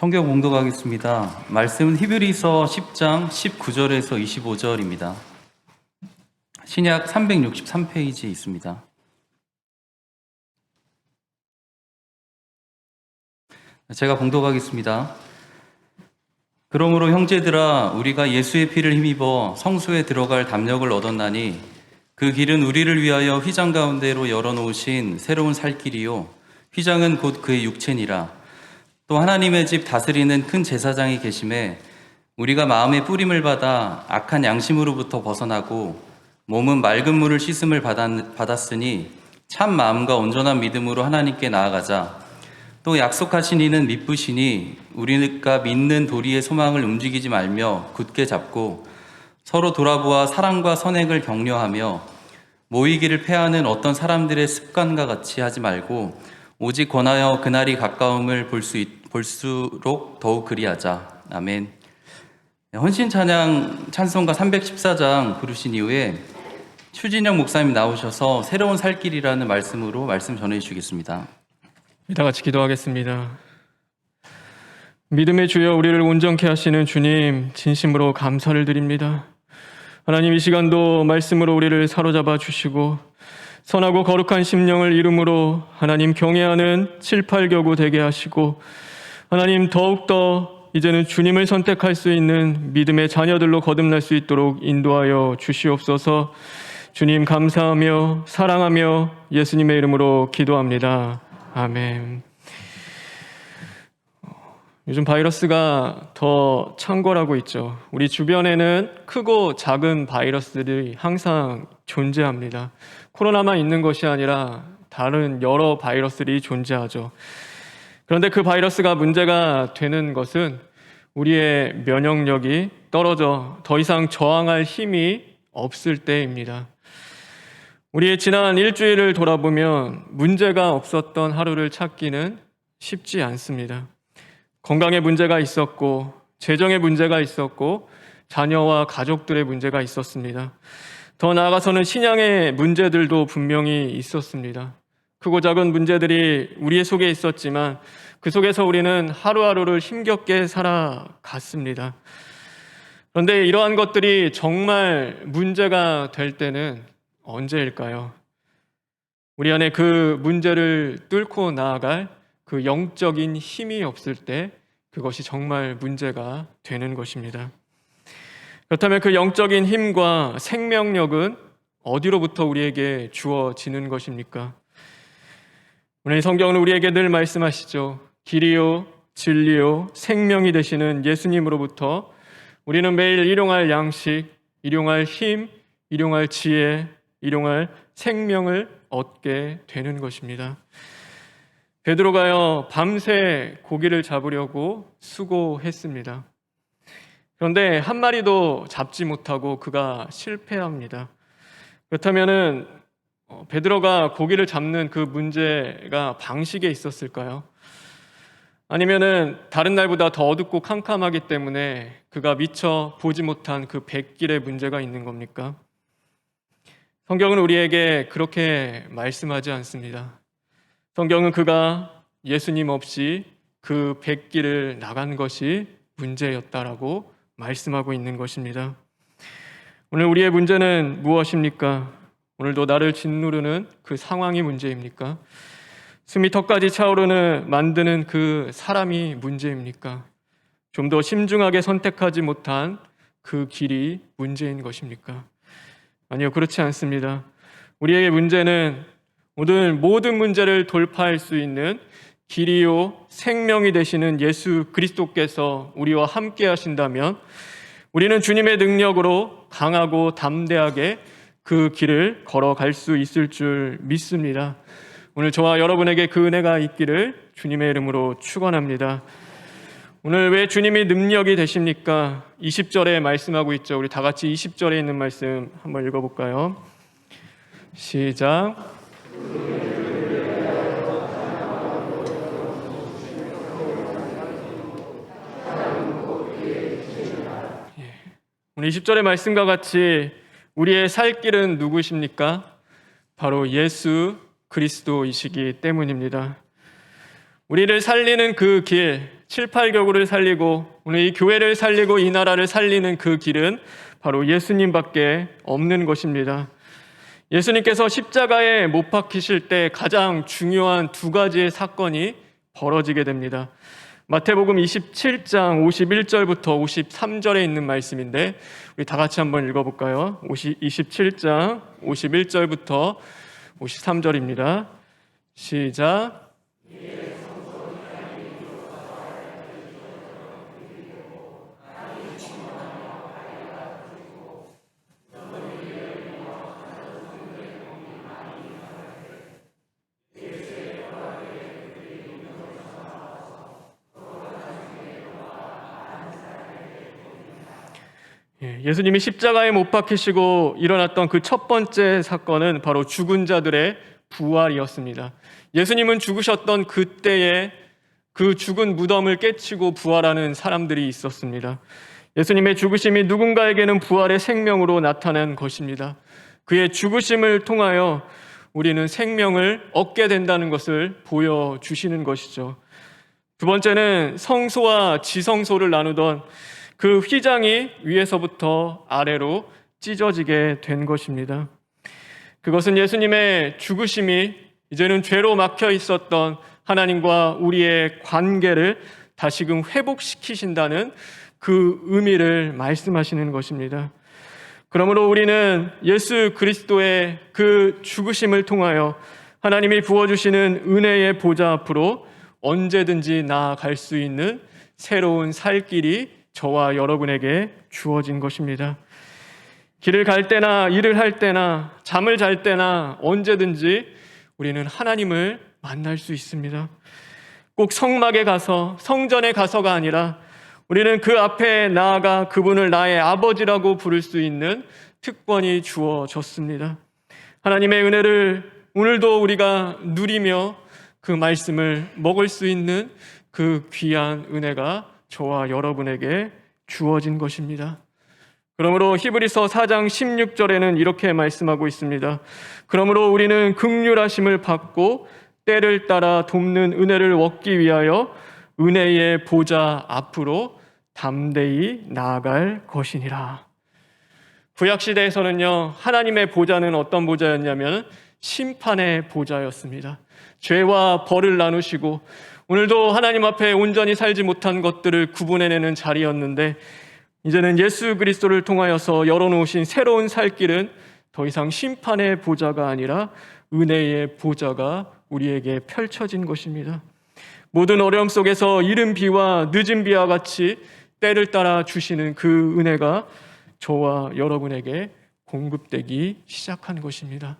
성경 공독하겠습니다. 말씀은 히브리서 10장 19절에서 25절입니다. 신약 363페이지에 있습니다. 제가 공독하겠습니다. 그러므로 형제들아 우리가 예수의 피를 힘입어 성소에 들어갈 담력을 얻었나니 그 길은 우리를 위하여 휘장 가운데로 열어 놓으신 새로운 살 길이요 휘장은 곧 그의 육체니라 또 하나님의 집 다스리는 큰 제사장이 계심에 우리가 마음의 뿌림을 받아 악한 양심으로부터 벗어나고 몸은 맑은 물을 씻음을 받았, 받았으니 참 마음과 온전한 믿음으로 하나님께 나아가자. 또 약속하신 이는 믿으시니 우리가 믿는 도리의 소망을 움직이지 말며 굳게 잡고 서로 돌아보아 사랑과 선행을 격려하며 모이기를 패하는 어떤 사람들의 습관과 같이 하지 말고 오직 권하여 그날이 가까움을 볼 수 볼수록 더욱 그리하자. 아멘. 네, 헌신 찬양 찬송가 314장 부르신 이후에 추진영 목사님 나오셔서 새로운 살 길이라는 말씀으로 말씀 전해 주시겠습니다. 다 같이 기도하겠습니다. 믿음의 주여 우리를 온전케 하시는 주님 진심으로 감사를 드립니다. 하나님 이 시간도 말씀으로 우리를 사로잡아 주시고 선하고 거룩한 심령을 이름으로 하나님 경외하는 7, 8겨구 되게 하시고 하나님 더욱더 이제는 주님을 선택할 수 있는 믿음의 자녀들로 거듭날 수 있도록 인도하여 주시옵소서 주님 감사하며 사랑하며 예수님의 이름으로 기도합니다. 아멘. 요즘 바이러스가 더 창궐하고 있죠. 우리 주변에는 크고 작은 바이러스들이 항상 존재합니다. 코로나만 있는 것이 아니라 다른 여러 바이러스들이 존재하죠. 그런데 그 바이러스가 문제가 되는 것은 우리의 면역력이 떨어져 더 이상 저항할 힘이 없을 때입니다. 우리의 지난 일주일을 돌아보면 문제가 없었던 하루를 찾기는 쉽지 않습니다. 건강에 문제가 있었고, 재정에 문제가 있었고, 자녀와 가족들의 문제가 있었습니다. 더 나아가서는 신앙의 문제들도 분명히 있었습니다. 크고 작은 문제들이 우리의 속에 있었지만 그 속에서 우리는 하루하루를 힘겹게 살아갔습니다. 그런데 이러한 것들이 정말 문제가 될 때는 언제일까요? 우리 안에 그 문제를 뚫고 나아갈 그 영적인 힘이 없을 때 그것이 정말 문제가 되는 것입니다. 그렇다면 그 영적인 힘과 생명력은 어디로부터 우리에게 주어지는 것입니까? 오늘 성경은 우리에게 늘 말씀하시죠. 길이요, 진리요, 생명이 되시는 예수님으로부터 우리는 매일 일용할 양식, 일용할 힘, 일용할 지혜, 일용할 생명을 얻게 되는 것입니다. 베드로가요 밤새 고기를 잡으려고 수고했습니다. 그런데 한 마리도 잡지 못하고 그가 실패합니다. 그렇다면은 어, 베드로가 고기를 잡는 그 문제가 방식에 있었을까요? 아니면은 다른 날보다 더 어둡고 캄캄하기 때문에 그가 미처 보지 못한 그 백길의 문제가 있는 겁니까? 성경은 우리에게 그렇게 말씀하지 않습니다. 성경은 그가 예수님 없이 그 백길을 나간 것이 문제였다라고 말씀하고 있는 것입니다. 오늘 우리의 문제는 무엇입니까? 오늘도 나를 짓누르는 그 상황이 문제입니까? 숨이 턱까지 차오르는 만드는 그 사람이 문제입니까? 좀더 심중하게 선택하지 못한 그 길이 문제인 것입니까? 아니요, 그렇지 않습니다. 우리에게 문제는 오늘 모든 문제를 돌파할 수 있는 길이요 생명이 되시는 예수 그리스도께서 우리와 함께 하신다면 우리는 주님의 능력으로 강하고 담대하게 그 길을 걸어갈 수 있을 줄 믿습니다. 오늘 저와 여러분에게 그 은혜가 있기를 주님의 이름으로 축원합니다. 오늘 왜 주님이 능력이 되십니까? 20절에 말씀하고 있죠. 우리 다 같이 20절에 있는 말씀 한번 읽어 볼까요? 시작. 예. 오늘 20절의 말씀과 같이 우리의 살 길은 누구십니까? 바로 예수 그리스도이시기 때문입니다. 우리를 살리는 그 길, 7, 8교구를 살리고 오늘 이 교회를 살리고 이 나라를 살리는 그 길은 바로 예수님밖에 없는 것입니다. 예수님께서 십자가에 못 박히실 때 가장 중요한 두 가지의 사건이 벌어지게 됩니다. 마태복음 27장 51절부터 53절에 있는 말씀인데 우리 다 같이 한번 읽어볼까요? 50, 27장 51절부터 53절입니다. 시작. 예, 예수님이 십자가에 못 박히시고 일어났던 그 첫 번째 사건은 바로 죽은 자들의 부활이었습니다. 예수님은 죽으셨던 그때에 그 죽은 무덤을 깨치고 부활하는 사람들이 있었습니다. 예수님의 죽으심이 누군가에게는 부활의 생명으로 나타난 것입니다. 그의 죽으심을 통하여 우리는 생명을 얻게 된다는 것을 보여주시는 것이죠. 두 번째는 성소와 지성소를 나누던 그 휘장이 위에서부터 아래로 찢어지게 된 것입니다. 그것은 예수님의 죽으심이 이제는 죄로 막혀 있었던 하나님과 우리의 관계를 다시금 회복시키신다는 그 의미를 말씀하시는 것입니다. 그러므로 우리는 예수 그리스도의 그 죽으심을 통하여 하나님이 부어주시는 은혜의 보좌 앞으로 언제든지 나아갈 수 있는 새로운 살 길이 저와 여러분에게 주어진 것입니다. 길을 갈 때나 일을 할 때나 잠을 잘 때나 언제든지 우리는 하나님을 만날 수 있습니다. 꼭 성막에 가서 성전에 가서가 아니라 우리는 그 앞에 나아가 그분을 나의 아버지라고 부를 수 있는 특권이 주어졌습니다. 하나님의 은혜를 오늘도 우리가 누리며 그 말씀을 먹을 수 있는 그 귀한 은혜가 저와 여러분에게 주어진 것입니다. 그러므로 히브리서 4장 16절에는 이렇게 말씀하고 있습니다. 그러므로 우리는 극률하심을 받고 때를 따라 돕는 은혜를 얻기 위하여 은혜의 보좌 앞으로 담대히 나아갈 것이니라. 구약 시대에서는요 하나님의 보좌는 어떤 보좌였냐면 심판의 보좌였습니다. 죄와 벌을 나누시고 오늘도 하나님 앞에 온전히 살지 못한 것들을 구분해내는 자리였는데 이제는 예수 그리스도를 통하여서 열어놓으신 새로운 살 길은 더 이상 심판의 보좌가 아니라 은혜의 보좌가 우리에게 펼쳐진 것입니다. 모든 어려움 속에서 이른 비와 늦은 비와 같이 때를 따라 주시는 그 은혜가 저와 여러분에게 공급되기 시작한 것입니다.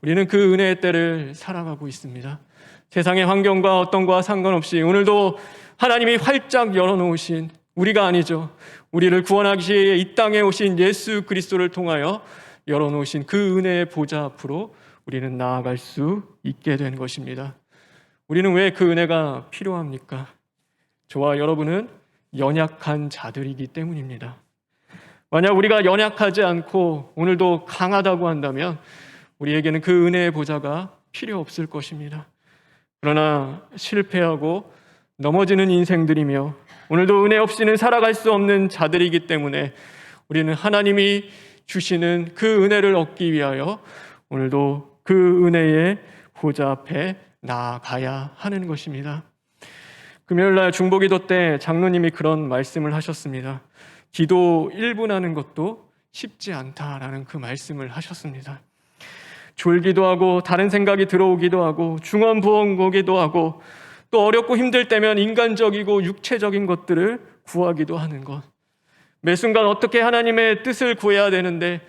우리는 그 은혜의 때를 살아가고 있습니다. 세상의 환경과 어떤 거와 상관없이 오늘도 하나님이 활짝 열어놓으신 우리가 아니죠. 우리를 구원하기 위해 이 땅에 오신 예수 그리스도를 통하여 열어놓으신 그 은혜의 보좌 앞으로 우리는 나아갈 수 있게 된 것입니다. 우리는 왜 그 은혜가 필요합니까? 저와 여러분은 연약한 자들이기 때문입니다. 만약 우리가 연약하지 않고 오늘도 강하다고 한다면 우리에게는 그 은혜의 보좌가 필요 없을 것입니다. 그러나 실패하고 넘어지는 인생들이며 오늘도 은혜 없이는 살아갈 수 없는 자들이기 때문에 우리는 하나님이 주시는 그 은혜를 얻기 위하여 오늘도 그 은혜의 보좌 앞에 나아가야 하는 것입니다. 금요일 날 중보기도 때 장로님이 그런 말씀을 하셨습니다. 기도 1분 하는 것도 쉽지 않다라는 그 말씀을 하셨습니다. 졸기도 하고 다른 생각이 들어오기도 하고 중언부언거기도 하고 또 어렵고 힘들 때면 인간적이고 육체적인 것들을 구하기도 하는 것. 매 순간 어떻게 하나님의 뜻을 구해야 되는데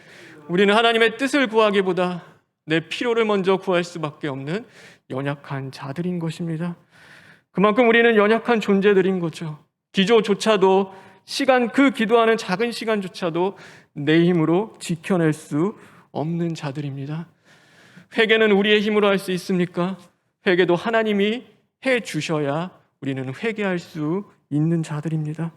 우리는 하나님의 뜻을 구하기보다 내 필요를 먼저 구할 수밖에 없는 연약한 자들인 것입니다. 그만큼 우리는 연약한 존재들인 거죠. 기조조차도 시간 그 기도하는 작은 시간조차도 내 힘으로 지켜낼 수 없는 자들입니다. 회개는 우리의 힘으로 할 수 있습니까? 회개도 하나님이 해 주셔야 우리는 회개할 수 있는 자들입니다.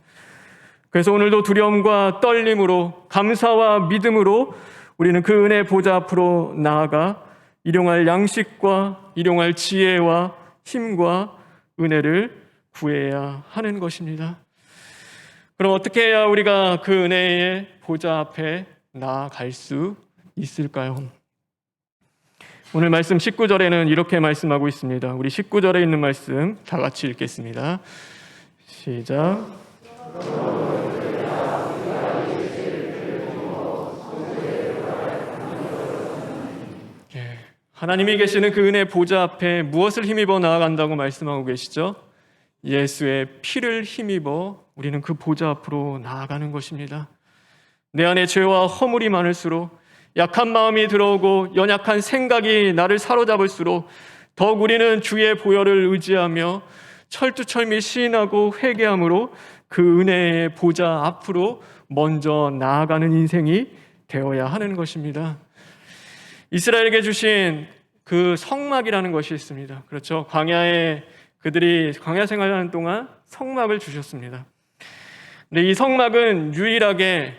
그래서 오늘도 두려움과 떨림으로 감사와 믿음으로 우리는 그 은혜 보좌 앞으로 나아가 일용할 양식과 일용할 지혜와 힘과 은혜를 구해야 하는 것입니다. 그럼 어떻게 해야 우리가 그 은혜의 보좌 앞에 나아갈 수 있을까요? 오늘 말씀 19절에는 이렇게 말씀하고 있습니다. 우리 19절에 있는 말씀 다 같이 읽겠습니다. 시작. 예, 하나님이 계시는 그 은혜 보좌 앞에 무엇을 힘입어 나아간다고 말씀하고 계시죠? 예수의 피를 힘입어 우리는 그 보좌 앞으로 나아가는 것입니다. 내 안에 죄와 허물이 많을수록 약한 마음이 들어오고 연약한 생각이 나를 사로잡을수록 더욱 우리는 주의 보혈을 의지하며 철두철미 시인하고 회개함으로 그 은혜의 보좌 앞으로 먼저 나아가는 인생이 되어야 하는 것입니다. 이스라엘에게 주신 그 성막이라는 것이 있습니다. 그렇죠. 광야에 그들이 광야 생활하는 동안 성막을 주셨습니다. 근데 이 성막은 유일하게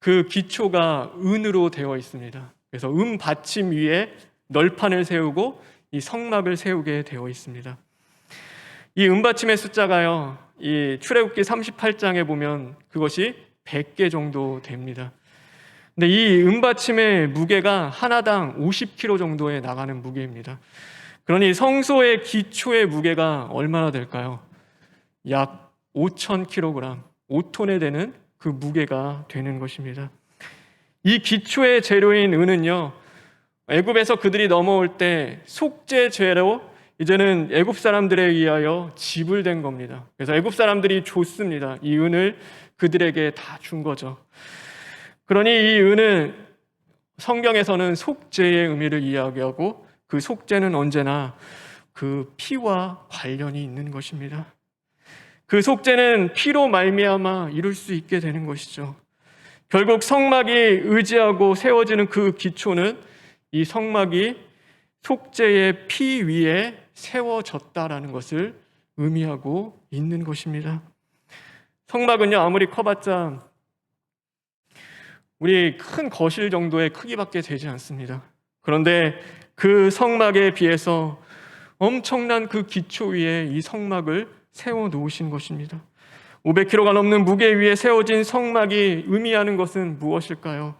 그 기초가 은으로 되어 있습니다. 그래서 은 받침 위에 널판을 세우고 이 성막을 세우게 되어 있습니다. 이 은받침의 숫자가요. 이 출애굽기 38장에 보면 그것이 100개 정도 됩니다. 근데 이 은받침의 무게가 하나당 50kg 정도에 나가는 무게입니다. 그러니 성소의 기초의 무게가 얼마나 될까요? 약 5,000kg, 5톤에 되는 그 무게가 되는 것입니다. 이 기초의 재료인 은은요, 애굽에서 그들이 넘어올 때 속죄 죄로 이제는 애굽 사람들에 의하여 지불된 겁니다. 그래서 애굽 사람들이 줬습니다. 이 은을 그들에게 다 준 거죠. 그러니 이 은은 성경에서는 속죄의 의미를 이야기하고 그 속죄는 언제나 그 피와 관련이 있는 것입니다. 그 속죄는 피로 말미암아 이룰 수 있게 되는 것이죠. 결국 성막이 의지하고 세워지는 그 기초는 이 성막이 속죄의 피 위에 세워졌다라는 것을 의미하고 있는 것입니다. 성막은요 아무리 커봤자 우리 큰 거실 정도의 크기밖에 되지 않습니다. 그런데 그 성막에 비해서 엄청난 그 기초 위에 이 성막을 세워 놓으신 것입니다. 500kg가 넘는 무게 위에 세워진 성막이 의미하는 것은 무엇일까요?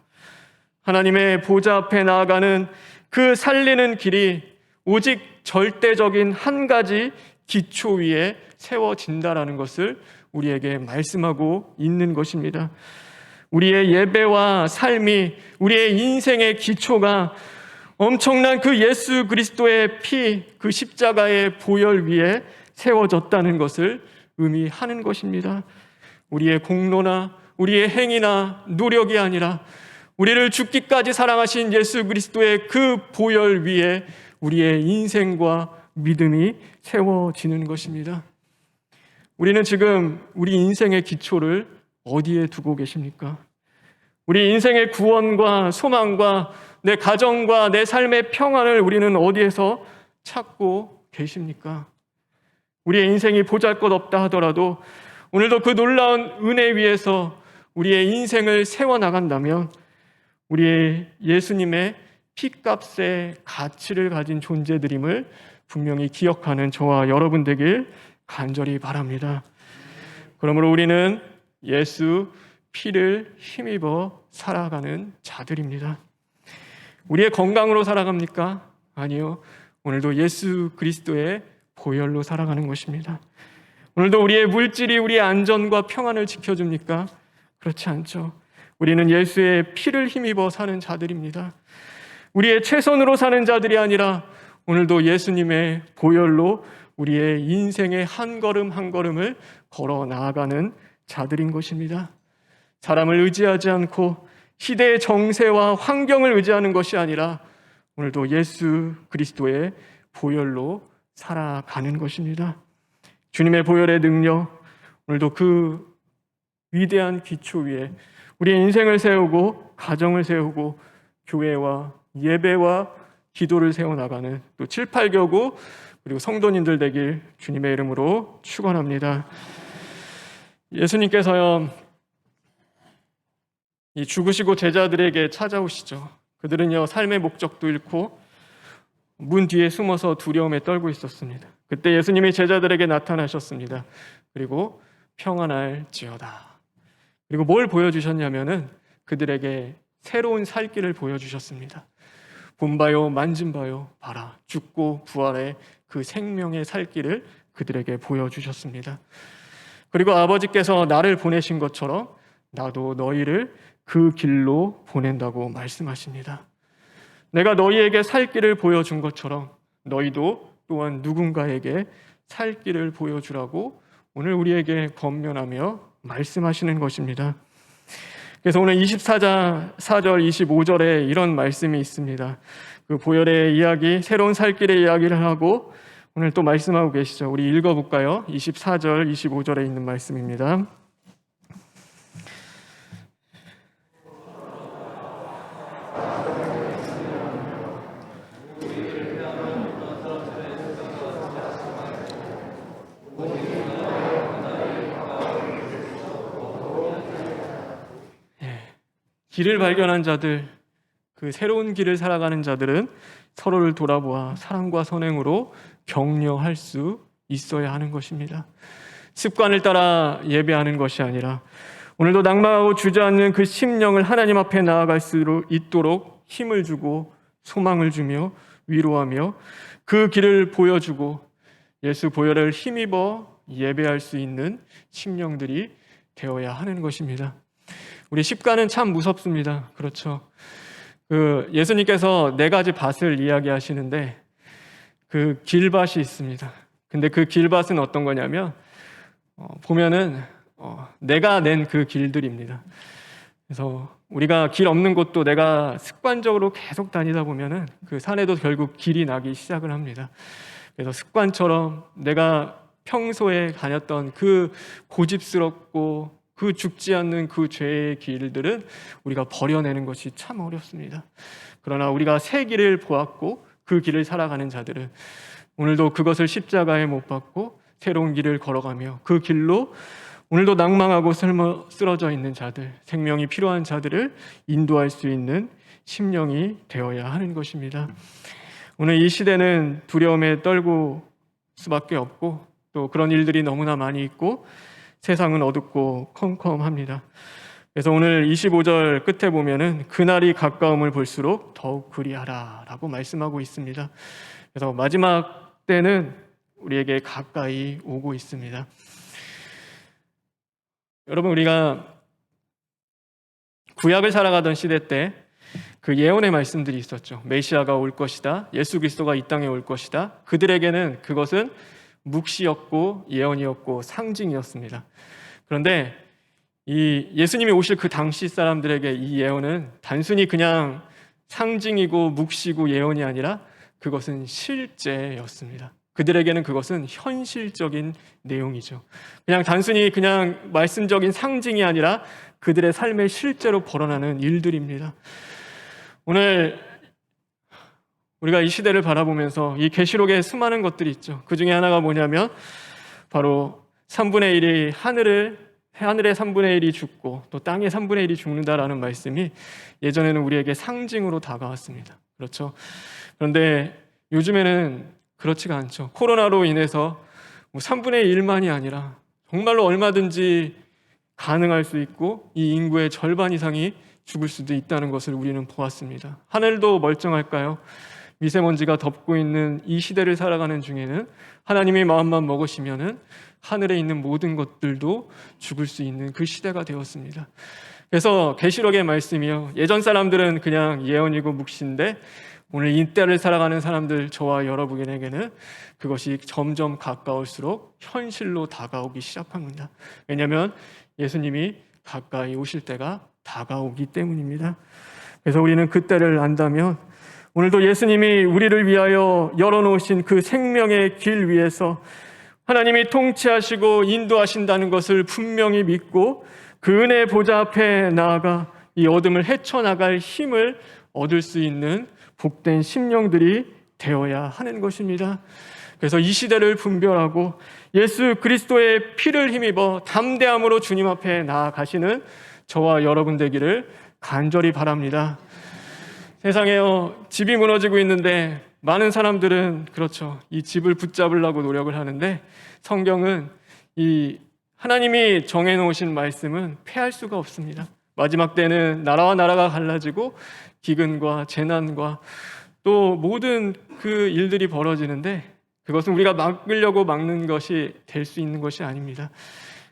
하나님의 보좌 앞에 나아가는 그 살리는 길이 오직 절대적인 한 가지 기초 위에 세워진다라는 것을 우리에게 말씀하고 있는 것입니다. 우리의 예배와 삶이 우리의 인생의 기초가 엄청난 그 예수 그리스도의 피, 그 십자가의 보혈 위에 세워졌다는 것을 의미하는 것입니다. 우리의 공로나 우리의 행위나 노력이 아니라 우리를 죽기까지 사랑하신 예수 그리스도의 그 보혈 위에 우리의 인생과 믿음이 세워지는 것입니다. 우리는 지금 우리 인생의 기초를 어디에 두고 계십니까? 우리 인생의 구원과 소망과 내 가정과 내 삶의 평안을 우리는 어디에서 찾고 계십니까? 우리의 인생이 보잘 것 없다 하더라도 오늘도 그 놀라운 은혜 위에서 우리의 인생을 세워나간다면 우리의 예수님의 피값의 가치를 가진 존재들임을 분명히 기억하는 저와 여러분 되길 간절히 바랍니다. 그러므로 우리는 예수 피를 힘입어 살아가는 자들입니다. 우리의 건강으로 살아갑니까? 아니요. 오늘도 예수 그리스도의 보혈로 살아가는 것입니다. 오늘도 우리의 물질이 우리의 안전과 평안을 지켜줍니까? 그렇지 않죠. 우리는 예수의 피를 힘입어 사는 자들입니다. 우리의 최선으로 사는 자들이 아니라 오늘도 예수님의 보혈로 우리의 인생의 한 걸음 한 걸음을 걸어 나아가는 자들인 것입니다. 사람을 의지하지 않고 시대의 정세와 환경을 의지하는 것이 아니라 오늘도 예수 그리스도의 보혈로 살아가는 것입니다. 주님의 보혈의 능력, 오늘도 그 위대한 기초 위에 우리의 인생을 세우고 가정을 세우고 교회와 예배와 기도를 세워나가는 또 7, 8교구 그리고 성도님들 되길 주님의 이름으로 축원합니다. 예수님께서요 이 죽으시고 제자들에게 찾아오시죠. 그들은요 삶의 목적도 잃고 문 뒤에 숨어서 두려움에 떨고 있었습니다. 그때 예수님이 제자들에게 나타나셨습니다. 그리고 평안할지어다. 그리고 뭘 보여주셨냐면은 그들에게 새로운 살 길을 보여주셨습니다. 본바요 만진바요 봐라 죽고 부활의 그 생명의 살 길을 그들에게 보여주셨습니다. 그리고 아버지께서 나를 보내신 것처럼 나도 너희를 그 길로 보낸다고 말씀하십니다. 내가 너희에게 살 길을 보여준 것처럼 너희도 또한 누군가에게 살 길을 보여주라고 오늘 우리에게 권면하며 말씀하시는 것입니다. 그래서 오늘 24장 4절 25절에 이런 말씀이 있습니다. 그 보혈의 이야기, 새로운 살 길의 이야기를 하고 오늘 또 말씀하고 계시죠. 우리 읽어볼까요? 24절 25절에 있는 말씀입니다. 길을 발견한 자들, 그 새로운 길을 살아가는 자들은 서로를 돌아보아 사랑과 선행으로 격려할 수 있어야 하는 것입니다. 습관을 따라 예배하는 것이 아니라 오늘도 낭망하고 주저앉는 그 심령을 하나님 앞에 나아갈 수 있도록 힘을 주고 소망을 주며 위로하며 그 길을 보여주고 예수 보혈을 힘입어 예배할 수 있는 심령들이 되어야 하는 것입니다. 우리 십가는 참 무섭습니다. 그렇죠. 그 예수님께서 네 가지 밭을 이야기하시는데 그 길밭이 있습니다. 근데 그 길밭은 어떤 거냐면 어, 보면은 어, 내가 낸 그 길들입니다. 그래서 우리가 길 없는 곳도 내가 습관적으로 계속 다니다 보면은 그 산에도 결국 길이 나기 시작을 합니다. 그래서 습관처럼 내가 평소에 다녔던 그 고집스럽고 그 죽지 않는 그 죄의 길들은 우리가 버려내는 것이 참 어렵습니다. 그러나 우리가 새 길을 보았고 그 길을 살아가는 자들은 오늘도 그것을 십자가에 못 박고 새로운 길을 걸어가며 그 길로 오늘도 낭망하고 쓰러져 있는 자들, 생명이 필요한 자들을 인도할 수 있는 심령이 되어야 하는 것입니다. 오늘 이 시대는 두려움에 떨고 수밖에 없고 또 그런 일들이 너무나 많이 있고 세상은 어둡고 컴컴합니다. 그래서 오늘 25절 끝에 보면은 그날이 가까움을 볼수록 더욱 그리하라라고 말씀하고 있습니다. 그래서 마지막 때는 우리에게 가까이 오고 있습니다. 여러분 우리가 구약을 살아가던 시대 때 그 예언의 말씀들이 있었죠. 메시아가 올 것이다. 예수 그리스도가 이 땅에 올 것이다. 그들에게는 그것은 묵시였고 예언이었고 상징이었습니다. 그런데 이 예수님이 오실 그 당시 사람들에게 이 예언은 단순히 그냥 상징이고 묵시고 예언이 아니라 그것은 실제였습니다. 그들에게는 그것은 현실적인 내용이죠. 그냥 단순히 그냥 말씀적인 상징이 아니라 그들의 삶에 실제로 벌어나는 일들입니다. 오늘 우리가 이 시대를 바라보면서 이 계시록에 수많은 것들이 있죠. 그 중에 하나가 뭐냐면 바로 3분의 1이 하늘을 하늘의 3분의 1이 죽고 또 땅의 3분의 1이 죽는다라는 말씀이 예전에는 우리에게 상징으로 다가왔습니다. 그렇죠? 그런데 요즘에는 그렇지가 않죠. 코로나로 인해서 뭐 3분의 1만이 아니라 정말로 얼마든지 가능할 수 있고 이 인구의 절반 이상이 죽을 수도 있다는 것을 우리는 보았습니다. 하늘도 멀쩡할까요? 미세먼지가 덮고 있는 이 시대를 살아가는 중에는 하나님의 마음만 먹으시면은 하늘에 있는 모든 것들도 죽을 수 있는 그 시대가 되었습니다. 그래서 계시록의 말씀이요. 예전 사람들은 그냥 예언이고 묵시인데 오늘 이 때를 살아가는 사람들 저와 여러분에게는 그것이 점점 가까울수록 현실로 다가오기 시작합니다. 왜냐하면 예수님이 가까이 오실 때가 다가오기 때문입니다. 그래서 우리는 그때를 안다면 오늘도 예수님이 우리를 위하여 열어놓으신 그 생명의 길 위에서 하나님이 통치하시고 인도하신다는 것을 분명히 믿고 그 은혜 보좌 앞에 나아가 이 어둠을 헤쳐나갈 힘을 얻을 수 있는 복된 심령들이 되어야 하는 것입니다. 그래서 이 시대를 분별하고 예수 그리스도의 피를 힘입어 담대함으로 주님 앞에 나아가시는 저와 여러분 되기를 간절히 바랍니다. 세상에요 집이 무너지고 있는데 많은 사람들은 그렇죠. 이 집을 붙잡으려고 노력을 하는데 성경은 이 하나님이 정해 놓으신 말씀은 패할 수가 없습니다. 마지막 때는 나라와 나라가 갈라지고 기근과 재난과 또 모든 그 일들이 벌어지는데 그것은 우리가 막으려고 막는 것이 될 수 있는 것이 아닙니다.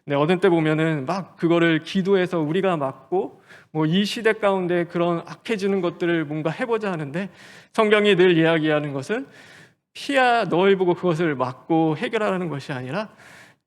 네, 어떤 때 보면은 막 그거를 기도해서 우리가 막고 뭐 이 시대 가운데 그런 악해지는 것들을 뭔가 해보자 하는데 성경이 늘 이야기하는 것은 피하 너희 보고 그것을 막고 해결하라는 것이 아니라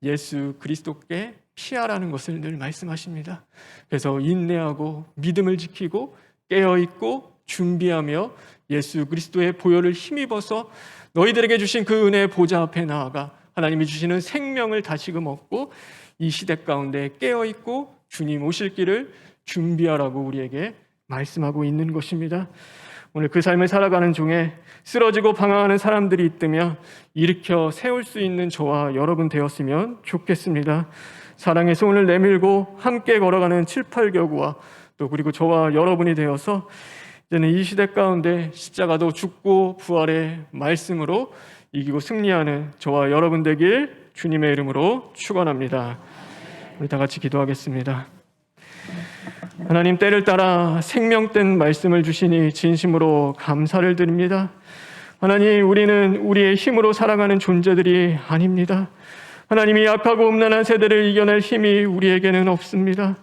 예수 그리스도께 피하라는 것을 늘 말씀하십니다. 그래서 인내하고 믿음을 지키고 깨어 있고 준비하며 예수 그리스도의 보혈을 힘입어서 너희들에게 주신 그 은혜의 보좌 앞에 나아가 하나님이 주시는 생명을 다시금 얻고 이 시대 가운데 깨어 있고 주님 오실 길을 준비하라고 우리에게 말씀하고 있는 것입니다. 오늘 그 삶을 살아가는 중에 쓰러지고 방황하는 사람들이 있다면 일으켜 세울 수 있는 저와 여러분 되었으면 좋겠습니다. 사랑의 손을 내밀고 함께 걸어가는 7, 8교구와 또 그리고 저와 여러분이 되어서 이제는 이 시대 가운데 십자가도 죽고 부활의 말씀으로 이기고 승리하는 저와 여러분 되길 주님의 이름으로 축원합니다. 우리 다 같이 기도하겠습니다. 하나님 때를 따라 생명된 말씀을 주시니 진심으로 감사를 드립니다. 하나님 우리는 우리의 힘으로 살아가는 존재들이 아닙니다. 하나님이 약하고 음란한 세대를 이겨낼 힘이 우리에게는 없습니다.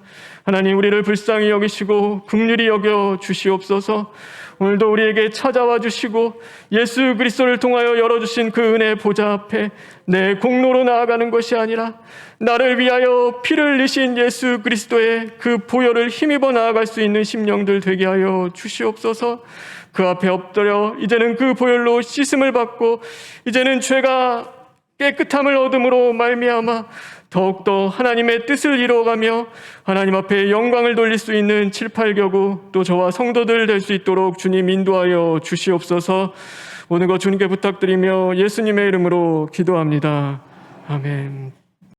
하나님 우리를 불쌍히 여기시고 긍휼히 여겨 주시옵소서. 오늘도 우리에게 찾아와 주시고 예수 그리스도를 통하여 열어 주신 그 은혜 보좌 앞에 내 공로로 나아가는 것이 아니라 나를 위하여 피를 흘리신 예수 그리스도의 그 보혈을 힘입어 나아갈 수 있는 심령들 되게 하여 주시옵소서. 그 앞에 엎드려 이제는 그 보혈로 씻음을 받고 이제는 죄가 깨끗함을 얻음으로 말미암아 더욱더 하나님의 뜻을 이루어가며 하나님 앞에 영광을 돌릴 수 있는 7, 8교구 또 저와 성도들 될 수 있도록 주님 인도하여 주시옵소서 오늘 것 주님께 부탁드리며 예수님의 이름으로 기도합니다. 아멘.